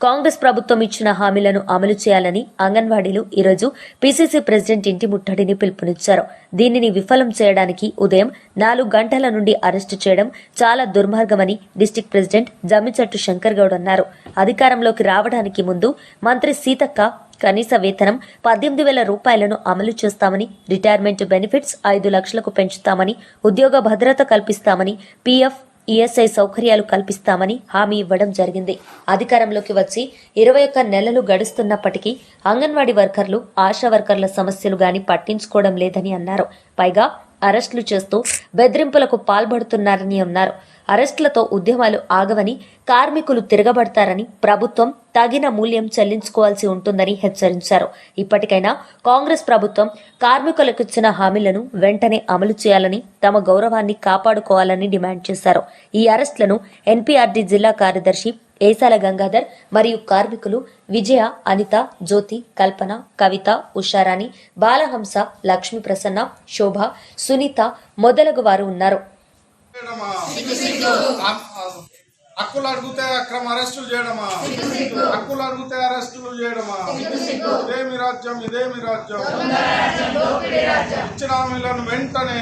కాంగ్రెస్ ప్రభుత్వం ఇచ్చిన హామీలను అమలు చేయాలని అంగన్వాడీలు ఈరోజు పీసీసీ ప్రెసిడెంట్ ఇంటి ముట్టడిని పిలుపునిచ్చారు. దీనిని విఫలం చేయడానికి ఉదయం నాలుగు గంటల నుండి అరెస్టు చేయడం చాలా దుర్మార్గమని డిస్టిక్ ప్రెసిడెంట్ జమ్మిచెట్టు శంకర్ గౌడ్ అన్నారు. అధికారంలోకి రావడానికి ముందు మంత్రి సీతక్క కనీస వేతనం పద్దెనిమిది వేల రూపాయలను అమలు చేస్తామని రిటైర్మెంట్ బెనిఫిట్స్ ఐదు లక్షలకు పెంచుతామని ఉద్యోగ భద్రత కల్పిస్తామని పీఎఫ్ ఈఎస్ఐ సౌకర్యాలు కల్పిస్తామని హామీ ఇవ్వడం జరిగింది. అధికారంలోకి వచ్చి ఇరవై ఒక్క నెలలు గడుస్తున్నప్పటికీ అంగన్వాడీ వర్కర్లు ఆశా వర్కర్ల సమస్యలు గాని పట్టించుకోవడం లేదని అన్నారు. పైగా అరెస్టులు చేస్తూ బెదిరింపులకు పాల్పడుతున్నారని అన్నారు. అరెస్టులతో ఉద్యమాలు ఆగవని కార్మికులు తిరగబడతారని ప్రభుత్వం తగిన మూల్యం చెల్లించుకోవాల్సి ఉంటుందని హెచ్చరించారు. ఇప్పటికైనా కాంగ్రెస్ ప్రభుత్వం కార్మికులకు ఇచ్చిన హామీలను వెంటనే అమలు చేయాలని తమ గౌరవాన్ని కాపాడుకోవాలని డిమాండ్ చేశారు. ఈ అరెస్టులను ఎన్పీఆర్డీ జిల్లా కార్యదర్శి ఏసాల గంగాధర్ మరియు కార్మికులు విజయ అనిత జ్యోతి కల్పన కవిత ఉషారాణి బాలహంస లక్ష్మీ ప్రసన్న శోభ సునీత మొదలగు వారు ఉన్నారు. హక్కులు అడిగితే అక్రమ అరెస్టులు చేయడమా? హక్కులు అడిగితే అరెస్టులు చేయడమా? ఇదేమి రాజ్యం ఇదేమి రాజ్యం? ఇచ్చిన హామీలను వెంటనే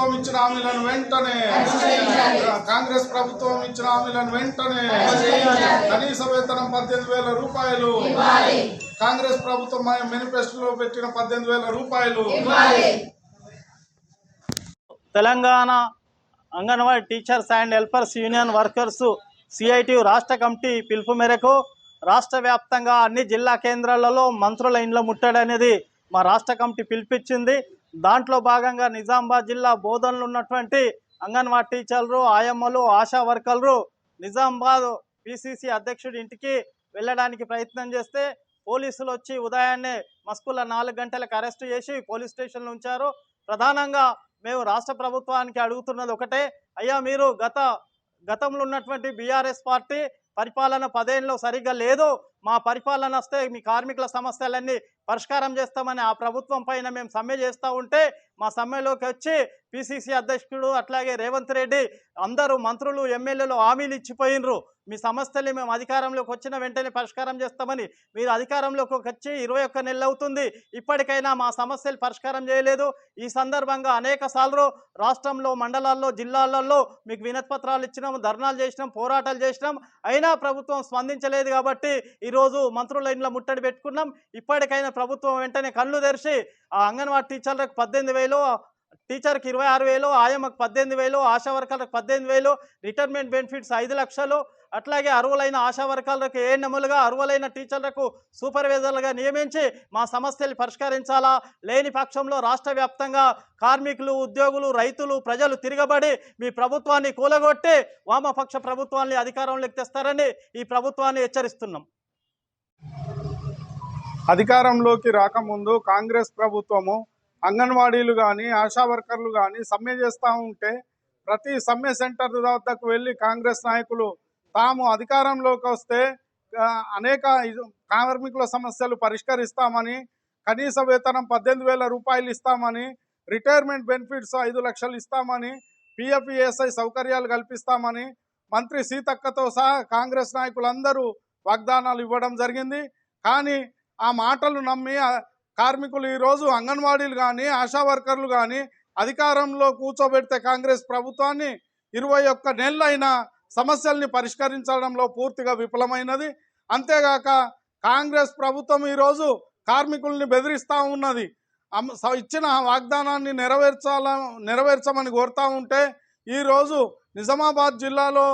ప్రభుత్వం ఇచ్చిన హామీలను వెంటనే కాంగ్రెస్ ప్రభుత్వం ఇచ్చిన హామీలను వెంటనే కనీస వేతనం పద్దెనిమిది వేల రూపాయలు. కాంగ్రెస్ ప్రభుత్వం మేనిఫెస్టోలో పెట్టిన పద్దెనిమిది వేల రూపాయలు. Telangana Anganwadi teachers and helpers union workers CIT రాష్ట్ర కమిటీ పిలుపు మేరకు రాష్ట్ర వ్యాప్తంగా అన్ని జిల్లా కేంద్రాలలో మంత్రుల ఇండ్ల ముట్టడి అనేది మా రాష్ట్ర కమిటీ పిలిపించింది. దాంట్లో భాగంగా నిజామాబాద్ జిల్లా బోధనలు ఉన్నటువంటి అంగన్వాడీ టీచర్లు ఆయమ్మలు ఆశా వర్కర్లు నిజామాబాద్ పిసిసి అధ్యక్షుడి ఇంటికి వెళ్ళడానికి ప్రయత్నం చేస్తే పోలీసులు వచ్చి ఉదయాన్నే మస్కుల నాలుగు గంటలకు అరెస్ట్ చేసి పోలీస్ స్టేషన్లో ఉంచారు. ప్రధానంగా మేము రాష్ట్ర ప్రభుత్వానికి అడుగుతున్నది ఒకటే అయ్యా మీరు గత గతంలో ఉన్నటువంటి బీఆర్ఎస్ పార్టీ పరిపాలన పదేళ్ళలో సరిగ్గా లేదు మా పరిపాలన వస్తే మీ కార్మికుల సమస్యలన్నీ పరిష్కారం చేస్తామని ఆ ప్రభుత్వం పైన మేము సమ్మె చేస్తూ ఉంటే మా సమ్మెలోకి వచ్చి పిసిసి అధ్యక్షుడు అట్లాగే రేవంత్ రెడ్డి అందరూ మంత్రులు ఎమ్మెల్యేలు హామీలు ఇచ్చిపోయినరు. మీ సమస్యలు మేము అధికారంలోకి వచ్చిన వెంటనే పరిష్కారం చేస్తామని మీరు అధికారంలోకి వచ్చి ఇరవై ఒక్క నెలలు అవుతుంది. ఇప్పటికైనా మా సమస్యలు పరిష్కారం చేయలేదు. ఈ సందర్భంగా అనేక సార్లు రాష్ట్రంలో మండలాల్లో జిల్లాలలో మీకు వినతి పత్రాలు ఇచ్చినాం ధర్నాలు చేసినాం పోరాటాలు చేసినాం. అయినా ప్రభుత్వం స్పందించలేదు కాబట్టి ఈరోజు మంత్రుల ఇంట్లో ముట్టడి పెట్టుకున్నాం. ఇప్పటికైనా ప్రభుత్వం వెంటనే కళ్ళు తెరిచి ఆ అంగన్వాడీ టీచర్లకు పద్దెనిమిది వేలు టీచర్కి ఇరవై ఆరు వేలు ఆయమ్మకు పద్దెనిమిది వేలు ఆశా వర్కర్లకు పద్దెనిమిది వేలు రిటైర్మెంట్ బెనిఫిట్స్ ఐదు లక్షలు. అట్లాగే అరువులైన ఆశా వర్గాలకు ఏ నెమలుగా అరువులైన టీచర్లకు సూపర్వైజర్లుగా నియమించి మా సమస్యలు పరిష్కరించాలా? లేని పక్షంలో రాష్ట్ర వ్యాప్తంగా కార్మికులు ఉద్యోగులు రైతులు ప్రజలు తిరగబడి మీ ప్రభుత్వాన్ని కూలగొట్టి వామపక్ష ప్రభుత్వాన్ని అధికారంలోకి తెస్తారని ఈ ప్రభుత్వాన్ని హెచ్చరిస్తున్నాం. అధికారంలోకి రాకముందు కాంగ్రెస్ ప్రభుత్వము అంగన్వాడీలు కానీ ఆశా వర్కర్లు కానీ సమ్మె చేస్తూ ఉంటే ప్రతి సమ్మె సెంటర్ వద్దకు వెళ్ళి కాంగ్రెస్ నాయకులు తాము అధికారంలోకి వస్తే అనేక కార్మికుల సమస్యలు పరిష్కరిస్తామని కనీస వేతనం పద్దెనిమిది వేల రూపాయలు ఇస్తామని రిటైర్మెంట్ బెనిఫిట్స్ ఐదు లక్షలు ఇస్తామని పిఎఫ్ఈఎస్ఐ సౌకర్యాలు కల్పిస్తామని మంత్రి సీతక్కతో సహా కాంగ్రెస్ నాయకులందరూ వాగ్దానాలు ఇవ్వడం జరిగింది. కానీ ఆ మాటలు నమ్మి కార్మికులు ఈరోజు అంగన్వాడీలు కానీ ఆశా వర్కర్లు కానీ అధికారంలో కూర్చోబెడితే కాంగ్రెస్ ప్రభుత్వాన్ని ఇరవై ఒక్క నెలలైనా సమస్యల్ని పరిష్కరించడంలో పూర్తిగా విఫలమైనది. అంతేగాక కాంగ్రెస్ ప్రభుత్వం ఈరోజు కార్మికుల్ని బెదిరిస్తూ ఉన్నది. స- ఇచ్చిన వాగ్దానాన్ని నెరవేర్చాల నెరవేర్చమని కోరుతూ ఉంటే ఈరోజు నిజామాబాద్ జిల్లాలో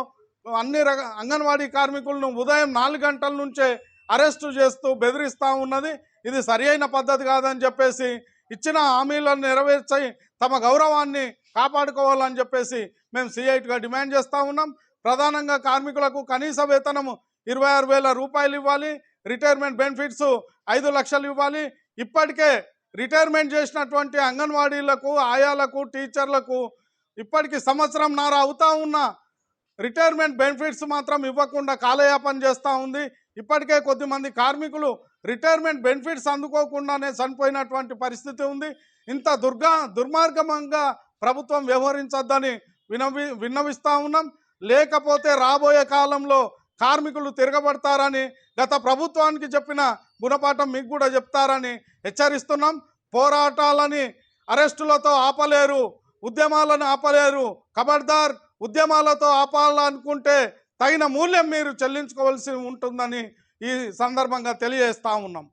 అన్ని రక అంగన్వాడీ కార్మికులను ఉదయం నాలుగు గంటల నుంచే అరెస్టు చేస్తూ బెదిరిస్తూ ఉన్నది. ఇది సరి అయిన పద్ధతి కాదని చెప్పేసి ఇచ్చిన హామీలను నెరవేర్చి తమ గౌరవాన్ని కాపాడుకోవాలని చెప్పేసి మేము సిఐటిగా డిమాండ్ చేస్తూ ఉన్నాం. ప్రధానంగా కార్మికులకు కనీస వేతనము ఇరవై ఆరు వేల రూపాయలు ఇవ్వాలి. రిటైర్మెంట్ బెనిఫిట్స్ ఐదు లక్షలు ఇవ్వాలి. ఇప్పటికే రిటైర్మెంట్ చేసినటువంటి అంగన్వాడీలకు ఆయాలకు టీచర్లకు ఇప్పటికి సంవత్సరం నార అవుతా ఉన్న రిటైర్మెంట్ బెనిఫిట్స్ మాత్రం ఇవ్వకుండా కాలయాపన చేస్తూ ఉంది. ఇప్పటికే కొద్దిమంది కార్మికులు రిటైర్మెంట్ బెనిఫిట్స్ అందుకోకుండానే చనిపోయినటువంటి పరిస్థితి ఉంది. ఇంత దుర్గా దుర్మార్గంగా ప్రభుత్వం వ్యవహరించొద్దని వినవి విన్నవిస్తూ ఉన్నాం. లేకపోతే రాబోయే కాలంలో కార్మికులు తిరగబడతారని గత ప్రభుత్వానికి చెప్పిన గుణపాఠం మీకు కూడా చెప్తారని హెచ్చరిస్తున్నాం. పోరాటాలని అరెస్టులతో ఆపలేరు ఉద్యమాలను ఆపలేరు. ఖబర్దార్ ఉద్యమాలతో ఆపాలనుకుంటే తగిన మూల్యం మీరు చెల్లించుకోవాల్సి ఉంటుందని ఈ సందర్భంగా తెలియజేస్తా ఉన్నాం.